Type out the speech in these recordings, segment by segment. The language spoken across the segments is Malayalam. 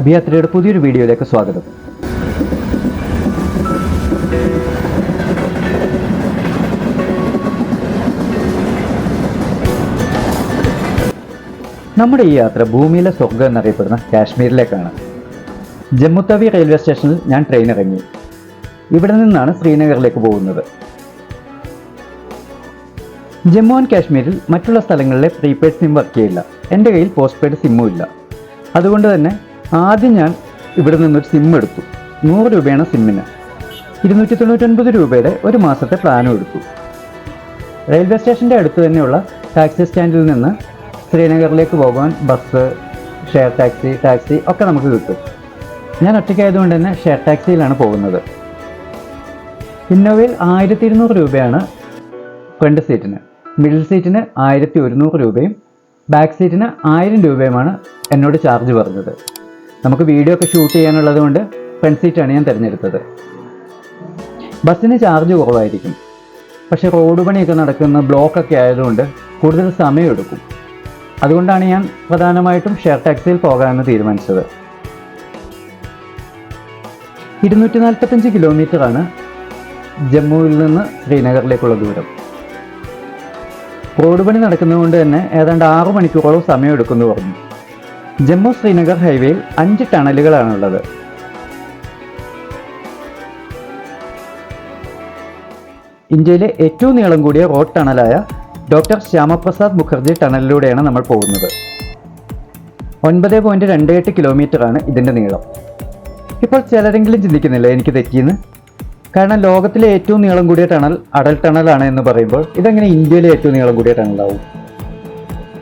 അഭിയാത്രയുടെ പുതിയൊരു വീഡിയോയിലേക്ക് സ്വാഗതം. നമ്മുടെ ഈ യാത്ര ഭൂമിയിലെ സ്വർഗം എന്നറിയപ്പെടുന്ന കാശ്മീരിലേക്കാണ്. ജമ്മുത്തവി റെയിൽവേ സ്റ്റേഷനിൽ ഞാൻ ട്രെയിൻ ഇറങ്ങി. ഇവിടെ നിന്നാണ് ശ്രീനഗറിലേക്ക് പോകുന്നത്. ജമ്മു ആൻഡ് കാശ്മീരിൽ മറ്റുള്ള സ്ഥലങ്ങളിലെ പ്രീപെയ്ഡ് സിം വർക്ക് ചെയ്യില്ല. എന്റെ കയ്യിൽ പോസ്റ്റ് പെയ്ഡ് സിമ്മും ഇല്ല. അതുകൊണ്ട് തന്നെ ആദ്യം ഞാൻ ഇവിടെ നിന്നൊരു സിം എടുത്തു. നൂറ് രൂപയാണ് സിമ്മിന് ഇരുന്നൂറ്റി തൊണ്ണൂറ്റൊൻപത് രൂപയുടെ ഒരു മാസത്തെ പ്ലാനും എടുത്തു. റെയിൽവേ സ്റ്റേഷന്റെ അടുത്ത് തന്നെയുള്ള ടാക്സി സ്റ്റാൻഡിൽ നിന്ന് ശ്രീനഗറിലേക്ക് പോകാൻ ബസ് ഷെയർ ടാക്സി ടാക്സി ഒക്കെ നമുക്ക് കിട്ടും. ഞാൻ ഒറ്റയ്ക്കായതുകൊണ്ട് തന്നെ ഷെയർ ടാക്സിയിലാണ് പോകുന്നത്. ഇന്നോവയിൽ ആയിരത്തി ഇരുന്നൂറ് രൂപയാണ് ഫ്രണ്ട് സീറ്റിന്. മിഡിൽ സീറ്റിന് ആയിരത്തി ഒരുന്നൂറ് രൂപയും ബാക്ക് സീറ്റിന് ആയിരം രൂപയുമാണ് എന്നോട് ചാർജ് പറഞ്ഞത്. നമുക്ക് വീഡിയോ ഒക്കെ ഷൂട്ട് ചെയ്യാനുള്ളത് കൊണ്ട് ഫ്രണ്ട് സീറ്റാണ് ഞാൻ തിരഞ്ഞെടുത്തത്. ബസ്സിന് ചാർജ് കുറവായിരിക്കും. പക്ഷെ റോഡ് പണിയൊക്കെ നടക്കുന്ന ബ്ലോക്കൊക്കെ ആയതുകൊണ്ട് കൂടുതൽ സമയമെടുക്കും. അതുകൊണ്ടാണ് ഞാൻ പ്രധാനമായിട്ടും ഷെയർ ടാക്സിയിൽ പോകാമെന്ന് തീരുമാനിച്ചത്. ഇരുന്നൂറ്റി നാൽപ്പത്തഞ്ച് കിലോമീറ്ററാണ് ജമ്മുവിൽ നിന്ന് ശ്രീനഗറിലേക്കുള്ള ദൂരം. റോഡ് പണി നടക്കുന്നതുകൊണ്ട് തന്നെ ഏതാണ്ട് ആറു മണിക്കൂറോളം സമയമെടുക്കുമെന്ന് പറഞ്ഞു. ജമ്മു ശ്രീനഗർ ഹൈവേയിൽ അഞ്ച് ടണലുകളാണുള്ളത്. ഇന്ത്യയിലെ ഏറ്റവും നീളം കൂടിയ റോഡ് ടണലായ ഡോക്ടർ ശ്യാമപ്രസാദ് മുഖർജി ടണലിലൂടെയാണ് നമ്മൾ പോകുന്നത്. ഒൻപത് പോയിന്റ് രണ്ട് എട്ട് കിലോമീറ്റർ ആണ് ഇതിന്റെ നീളം. ഇപ്പോൾ ചിലരെങ്കിലും ചിന്തിക്കുന്നില്ല എനിക്ക് തെറ്റിയെന്ന് കാരണം ലോകത്തിലെ ഏറ്റവും നീളം കൂടിയ ടണൽ അടൽ ടണലാണ് എന്ന് പറയുമ്പോൾ ഇതെങ്ങനെ ഇന്ത്യയിലെ ഏറ്റവും നീളം കൂടിയ ടണലാവും?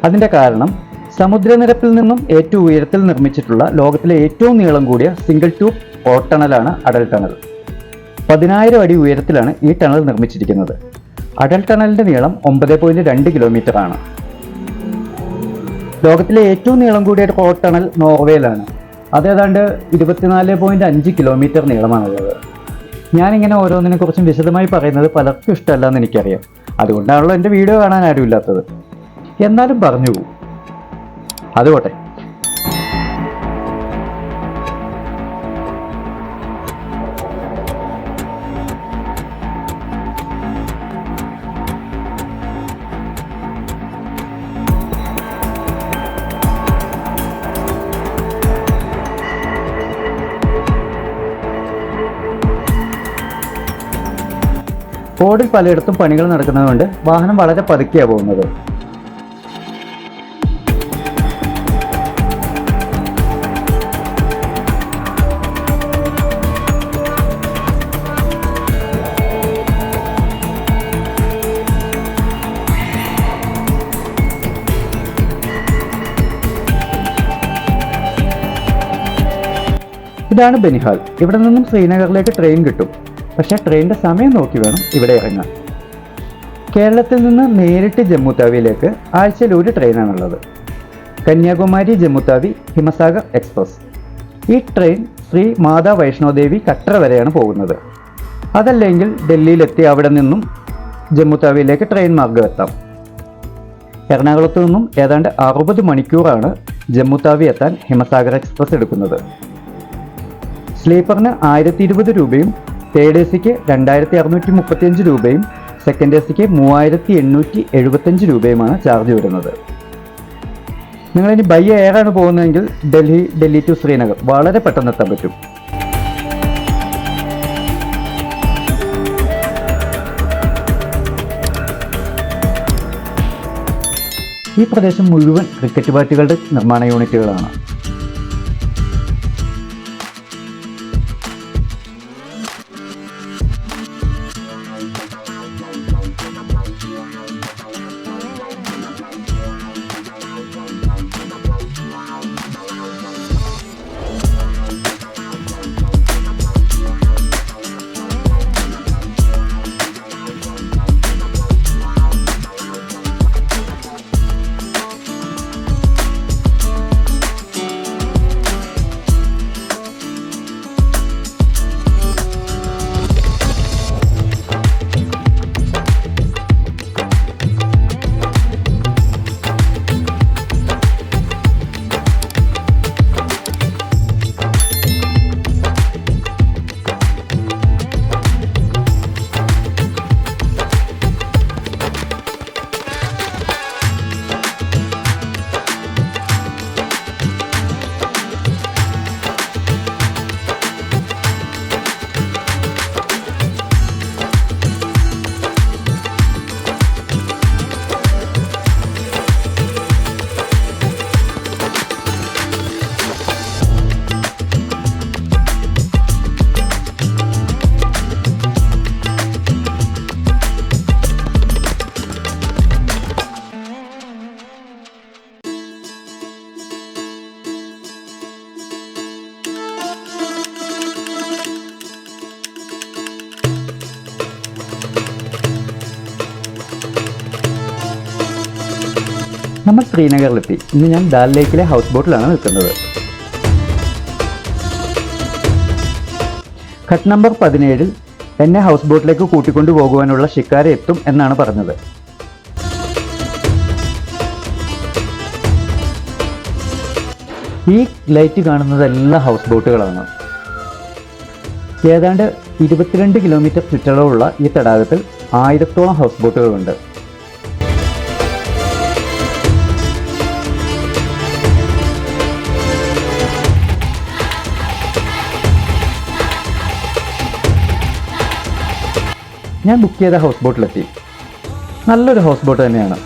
അതിന്റെ കാരണം സമുദ്രനിരപ്പിൽ നിന്നും ഏറ്റവും ഉയരത്തിൽ നിർമ്മിച്ചിട്ടുള്ള ലോകത്തിലെ ഏറ്റവും നീളം കൂടിയ സിംഗിൾ ട്യൂബ് ഓട്ടണലാണ് ടണലാണ് അടൽ ടണൽ പതിനായിരം അടി ഉയരത്തിലാണ് ഈ ടണൽ നിർമ്മിച്ചിരിക്കുന്നത്. അടൽ ടണലിന്റെ നീളം ഒമ്പത് പോയിന്റ് രണ്ട് കിലോമീറ്റർ ആണ്. ലോകത്തിലെ ഏറ്റവും നീളം കൂടിയ ഓട്ടണൽ ടണൽ നോർവേയിലാണ്. അത് ഏതാണ്ട് ഇരുപത്തിനാല് പോയിന്റ് അഞ്ച് കിലോമീറ്റർ നീളമാണുള്ളത്. ഞാനിങ്ങനെ ഓരോന്നിനെ കുറിച്ചും വിശദമായി പറയുന്നത് പലർക്കും ഇഷ്ടമല്ല എന്ന് എനിക്കറിയാം. അതുകൊണ്ടാണല്ലോ എന്റെ വീഡിയോ കാണാൻ ആരുമില്ലാത്തത്. എന്നാലും പറഞ്ഞു പോകും അതുപോട്ടെ. റോഡിൽ പലയിടത്തും പണികൾ നടക്കുന്നതുകൊണ്ട് വാഹനം വളരെ പതുക്കെയാണ് പോകുന്നത്. ഇതാണ് ബനിഹാൽ. ഇവിടെ നിന്നും ശ്രീനഗറിലേക്ക് ട്രെയിൻ കിട്ടും. പക്ഷേ ട്രെയിനിന്റെ സമയം നോക്കി വേണം ഇവിടെ ഇറങ്ങാൻ. കേരളത്തിൽ നിന്ന് നേരിട്ട് ജമ്മുത്താവിയിലേക്ക് ആഴ്ചയിൽ ഒരു ട്രെയിനാണുള്ളത്. കന്യാകുമാരി ജമ്മു താവി ഹിമസാഗർ എക്സ്പ്രസ്. ഈ ട്രെയിൻ ശ്രീ മാതാ വൈഷ്ണോദേവി കട്ടറ വരെയാണ് പോകുന്നത്. അതല്ലെങ്കിൽ ഡൽഹിയിലെത്തി അവിടെ നിന്നും ജമ്മു താവിയിലേക്ക് ട്രെയിൻ മാർഗം എത്താം എറണാകുളത്തു നിന്നും ഏതാണ്ട് അറുപത് മണിക്കൂറാണ് ജമ്മു താവി എത്താൻ ഹിമസാഗർ എക്സ്പ്രസ് എടുക്കുന്നത്. സ്ലീപ്പറിന് ആയിരത്തി ഇരുപത് രൂപയും തേർഡ് എ സിക്ക് രണ്ടായിരത്തി അറുന്നൂറ്റി മുപ്പത്തിയഞ്ച് രൂപയും സെക്കൻഡ് എ സിക്ക് മൂവായിരത്തി എണ്ണൂറ്റി എഴുപത്തഞ്ച് രൂപയുമാണ് ചാർജ് വരുന്നത്. നിങ്ങളിനി ബൈ എയറാണ് പോകുന്നതെങ്കിൽ ഡൽഹി ഡൽഹി ടു ശ്രീനഗർ. വളരെ പെട്ടെന്ന് എത്താൻ പറ്റും. ഈ പ്രദേശം മുഴുവൻ ക്രിക്കറ്റ് ബാറ്റുകളുടെ നിർമ്മാണ യൂണിറ്റുകളാണ്. നമ്മൾ ശ്രീനഗറിലെത്തി. ഇന്ന് ഞാൻ ദാൽ ലേക്കിലെ ഹൗസ് ബോട്ടിലാണ് നിൽക്കുന്നത്. ഘട്ട് നമ്പർ പതിനേഴിൽ എന്നെ ഹൗസ് ബോട്ടിലേക്ക് കൂട്ടിക്കൊണ്ടു പോകുവാനുള്ള ശിക്കാര എത്തും എന്നാണ് പറഞ്ഞത്. ഈ ലൈറ്റ് കാണുന്നതെല്ലാം ഹൗസ് ബോട്ടുകളാണ്. ഏതാണ്ട് ഇരുപത്തിരണ്ട് കിലോമീറ്റർ ചുറ്റളവുള്ള ഈ തടാകത്തിൽ ആയിരത്തോളം ഹൗസ് ബോട്ടുകളുണ്ട്. ഞാൻ ബുക്ക് ചെയ്ത ഹൗസ് ബോട്ടിലെത്തി നല്ലൊരു ഹൗസ് ബോട്ട് തന്നെയാണ്.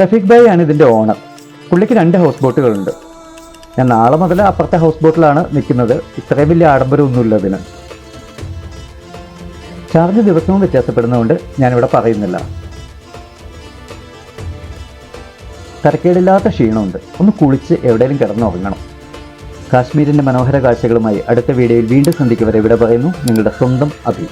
റഫീഖ് ഭായി ആണ് ഇതിന്റെ ഓണർ. പുള്ളിക്ക് രണ്ട് ഹൗസ് ബോട്ടുകളുണ്ട് ഞാൻ നാളെ മുതൽ അപ്പുറത്തെ ഹൗസ് ബോട്ടിലാണ് നിൽക്കുന്നത്. ഇത്രയും വലിയ ആഡംബരമൊന്നുമില്ല അതിന്. ചാർജ് ദിവസവും വ്യത്യാസപ്പെടുന്നതുകൊണ്ട് ഞാനിവിടെ പറയുന്നില്ല. തരക്കേടില്ലാത്ത ക്ഷീണമുണ്ട്. ഒന്ന് കുളിച്ച് എവിടെയെങ്കിലും കിടന്നുറങ്ങണം കാശ്മീരിന്റെ മനോഹര കാഴ്ചകളുമായി അടുത്ത വീഡിയോയിൽ വീണ്ടും സന്ധിക്കുവരെ ഇവിടെ പറയുന്നു. നിങ്ങളുടെ സ്വന്തം അഭി.